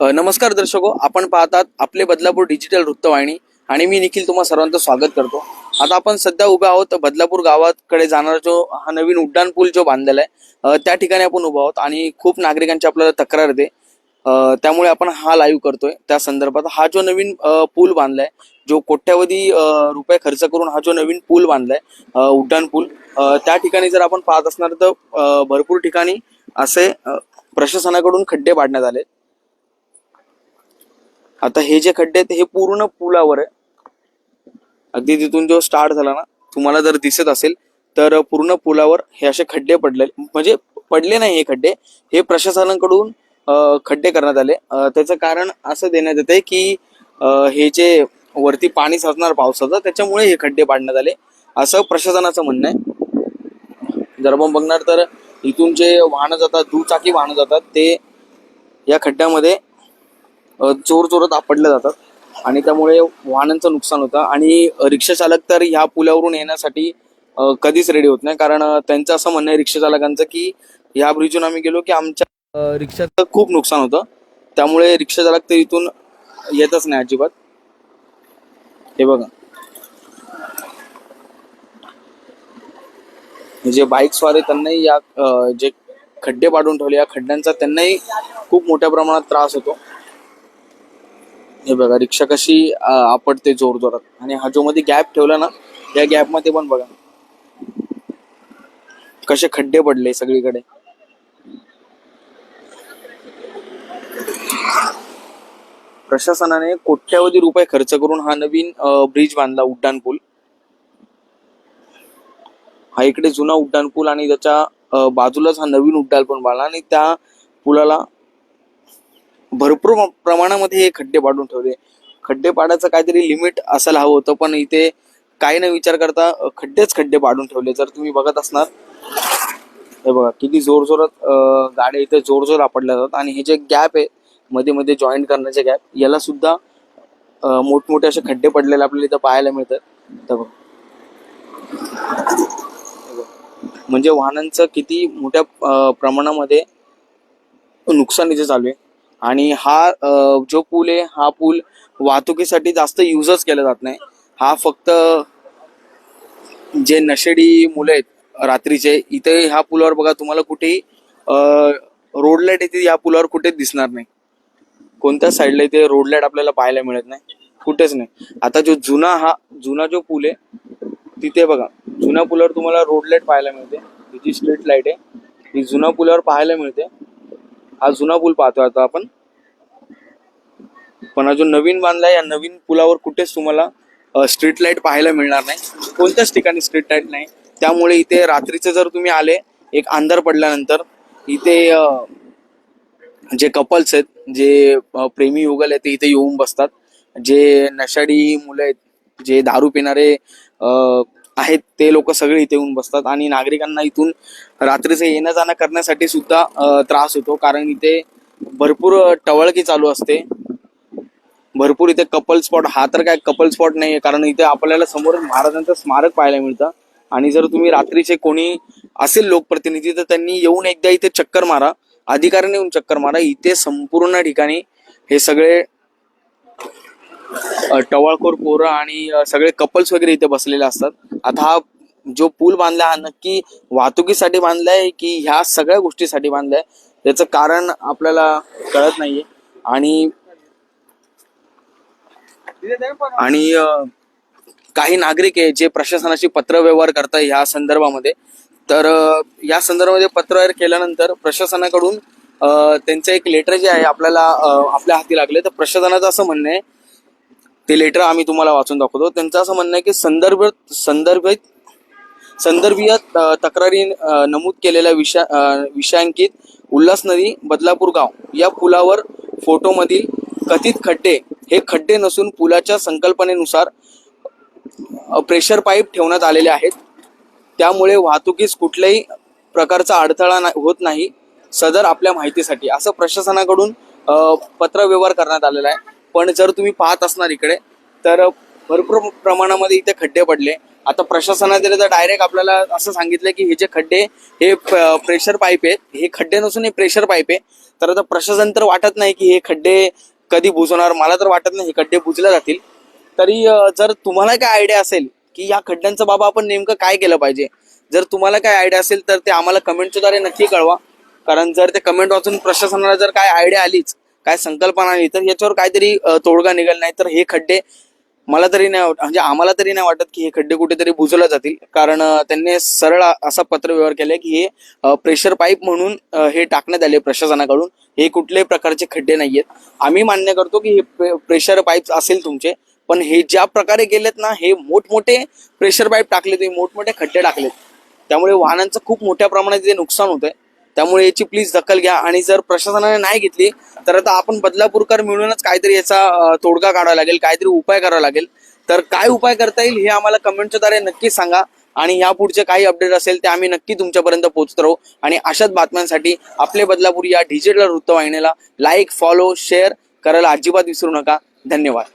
नमस्कार दर्शको आपण पाहतात आपले बदलापूर डिजिटल वृत्तवाहिनी आणि मी निखिल तुम्हा सर्वांचं स्वागत करतो. आता आपण सध्या उभे आहोत बदलापूर गावाकडे जाणारा जो हा नवीन उड्डाण पूल जो बांधलेला आहे त्या ठिकाणी आपण उभा आहोत आणि खूप नागरिकांची आपल्याला तक्रार येते. त्यामुळे आपण हा लाईव्ह करतोय. त्या संदर्भात हा जो नवीन पूल बांधलाय जो कोट्यावधी रुपये खर्च करून हा जो नवीन पूल बांधलाय उड्डाण पूल त्या ठिकाणी जर आपण पाहत असणार तर भरपूर ठिकाणी असे प्रशासनाकडून खड्डे पाडण्यात आले आता हे जे खड्डे आहेत हे पूर्ण पुलावर आहे अगदी तिथून जो स्टार्ट झाला ना तुम्हाला जर दिसत असेल तर पूर्ण पुलावर हे असे खड्डे पडले म्हणजे पडले नाही हे खड्डे हे प्रशासनाकडून खड्डे करण्यात आले. त्याचं कारण असं देण्यात येते की हे जे वरती पाणी साचणार पावसाचं त्याच्यामुळे हे खड्डे पाडण्यात आले. असं प्रशासनाचं म्हणणं आहे. जर आपण बघणार तर इथून जे वाहनं जातात दुचाकी वाहनं जातात ते या खड्ड्यामध्ये जोर जोरात आपडले जातात. आणि त्यामुळे वाहनांचं नुकसान होतं. आणि रिक्षाचालक तर ह्या पुलावरून येण्यासाठी कधीच रेडी होत नाही. कारण त्यांचं असं म्हणणं आहे रिक्षाचालकांचं की ह्या ब्रिजून आम्ही गेलो की आमच्या रिक्षाचं खूप नुकसान होतं. त्यामुळे रिक्षाचालक तर इथून येतच नाही अजिबात. हे बघा. जे बाईक आहे त्यांनाही या जे खड्डे पाडून ठेवले या खड्ड्यांचा त्यांनाही खूप मोठ्या प्रमाणात त्रास होतो. हे बघा रिक्षा कशी आपटते जोर जोरात आणि हा जो मध्ये गॅप ठेवला ना या गॅपमध्ये पण बघा. कसे खड्डे पडले सगळीकडे. प्रशासनाने कोट्यावधी रुपये खर्च करून हा नवीन ब्रिज बांधला उड्डाण पूल. हा इकडे जुना उड्डाण पूल आणि त्याच्या बाजूलाच हा नवीन उड्डाण पूल बांधला आणि त्या पुलाला भरपूर प्रमाणामध्ये हे खड्डे पाडून ठेवले. खड्डे पाडायचं काहीतरी लिमिट असायला हवं होतं पण इथे काही न विचार करता खड्डेच खड्डे पाडून ठेवले. जर तुम्ही बघत असणार हे बघा किती जोर जोरात गाड्या इथे जोर जोर आपडल्या जातात. आणि हे जे गॅप आहे मध्ये मध्ये जॉईंट करण्याचे गॅप याला सुद्धा मोठमोठे असे खड्डे पडलेले आपल्याला इथं पाहायला मिळतात. तर बघा. म्हणजे वाहनांचं किती मोठ्या प्रमाणामध्ये नुकसान इथे चालू आहे. आणि हा जो पूल आहे हा पूल वाहतुकीसाठी जास्त युजच केला जात नाही. हा फक्त जे नशेडी मुलं आहेत रात्रीचे इथे ह्या पुलावर बघा तुम्हाला कुठेही रोड लाइट येते या पुलावर कुठेच दिसणार नाही. कोणत्या साईडला इथे रोड लाइट आपल्याला पाहायला मिळत नाही कुठेच नाही. आता जो जुना हा जुना जो पूल आहे तिथे बघा जुन्या पुलावर तुम्हाला रोड लाइट पाहायला मिळते तिची स्ट्रीट लाइट आहे ही जुन्या पुलावर पाहायला मिळते. हा जुना पूल पाहतोय आता आपण. पण हा जो नवीन बांधलाय या नवीन पुलावर कुठेच तुम्हाला स्ट्रीट लाइट पाहायला मिळणार नाही. कोणत्याच ठिकाणी स्ट्रीट लाइट नाही. त्यामुळे इथे रात्रीचे जर तुम्ही आले एक अंधार पडल्यानंतर इथे जे कपल्स आहेत जे प्रेमी युगल आहेत ते इथे येऊन बसतात. जे नशाडी मुलं आहेत जे दारू पिणारे आहेत ते लोक सगळे इथे येऊन बसतात आणि नागरिकांना इथून रात्रीचं येणं जाणं करण्यासाठी सुद्धा त्रास होतो. कारण इथे भरपूर टवळकी चालू असते. भरपूर इथे कपल स्पॉट हा तर काय कपल स्पॉट नाहीये. कारण इथे आपल्याला समोर महाराजांचं स्मारक पाहायला मिळतं. आणि जर तुम्ही रात्रीचे कोणी असेल लोकप्रतिनिधी तर त्यांनी येऊन एकदा इथे चक्कर मारा. अधिकाऱ्याने येऊन चक्कर मारा. इथे संपूर्ण ठिकाणी हे सगळे टवाळखोर पोरं आणि सगळे कपल्स वगैरे इथे बसलेले असतात. आता हा जो पूल बांधला हा नक्की वाहतुकीसाठी बांधलाय की ह्या सगळ्या गोष्टीसाठी बांधलाय? त्याचं कारण आपल्याला कळत नाहीये. आणि आणि काही नागरिक आहे जे प्रशासनाशी पत्रव्यवहार करतात ह्या संदर्भामध्ये. तर या संदर्भामध्ये पत्रव्यवहार केल्यानंतर प्रशासनाकडून त्यांचं एक लेटर जे आहे आपल्याला आपल्या हाती लागले तर प्रशासनाचं असं म्हणणं आहे ते लेटर आम्ही तुम्हाला वाचून दाखवतो. त्यांचं असं म्हणणं आहे की संदर्भ संदर्भित संदर्भीय तक्रारी नमूद केलेल्या विषया विषयांकित उल्हास नदी बदलापूर गाव या पुलावर फोटोमधील कथित खड्डे हे खड्डे नसून पुलाच्या संकल्पनेनुसार प्रेशर पाईप ठेवण्यात आलेले आहेत. त्यामुळे वाहतुकीस कुठल्याही प्रकारचा अडथळा ना- होत नाही सदर आपल्या माहितीसाठी. असं प्रशासनाकडून पत्रव्यवहार करण्यात आलेला आहे. पण जर तुम्ही पाहत असणार इकडे तर भरपूर प्रमाणामध्ये इथे खड्डे पडले. आता प्रशासनाने तर डायरेक्ट आपल्याला असं सांगितलं की हे जे खड्डे हे प्रेशर पाईप आहेत. हे खड्डे नसून हे प्रेशर पाईप आहे. तर आता प्रशासन तर वाटत नाही की हे खड्डे कधी बुजवणार. मला तर वाटत नाही हे खड्डे बुजले जातील. तरी जर तुम्हाला काय आयडिया असेल की या खड्ड्यांचं बाबा आपण नेमकं काय केलं पाहिजे? जर तुम्हाला काय आयडिया असेल तर ते आम्हाला कमेंटच्या द्वारे नक्की कळवा. कारण जर ते कमेंट वाचून प्रशासनाला जर काय आयडिया आलीच काय संकल्पना नाही. तर याच्यावर काहीतरी तोडगा निघाला नाही. तर हे खड्डे मला तरी नाही वाट- म्हणजे आम्हाला तरी नाही वाटत की हे खड्डे कुठेतरी बुजवले जातील. कारण त्यांनी सरळ असा पत्रव्यवहार केला की हे प्रेशर पाईप म्हणून हे टाकण्यात आले प्रशासनाकडून. हे कुठल्याही प्रकारचे खड्डे नाहीयेत. आम्ही मान्य करतो की हे प्रेशर पाईप असेल तुमचे पण हे ज्या प्रकारे गेलेत ना हे मोठमोठे प्रेशर पाईप टाकले हे मोठमोठे खड्डे टाकलेत. त्यामुळे वाहनांचं खूप मोठ्या प्रमाणात इथे नुकसान होतंय. त्यामुळे याची प्लीज दखल घ्या. आणि जर प्रशासनाने नाही घेतली तर आता आपण बदलापूरकर मिळूनच काहीतरी याचा तोडगा काढावा लागेल काहीतरी उपाय करावा लागेल. तर काय उपाय करता येईल हे आम्हाला कमेंटच्या द्वारे नक्की सांगा. आणि या पुढचे काही अपडेट असेल ते आम्ही नक्की तुमच्यापर्यंत पोहोचत राहू. आणि अशाच बातम्यांसाठी आपले बदलापूर या डिजिटल वृत्तवाहिनीला लाईक फॉलो शेअर करायला अजिबात विसरू नका. धन्यवाद.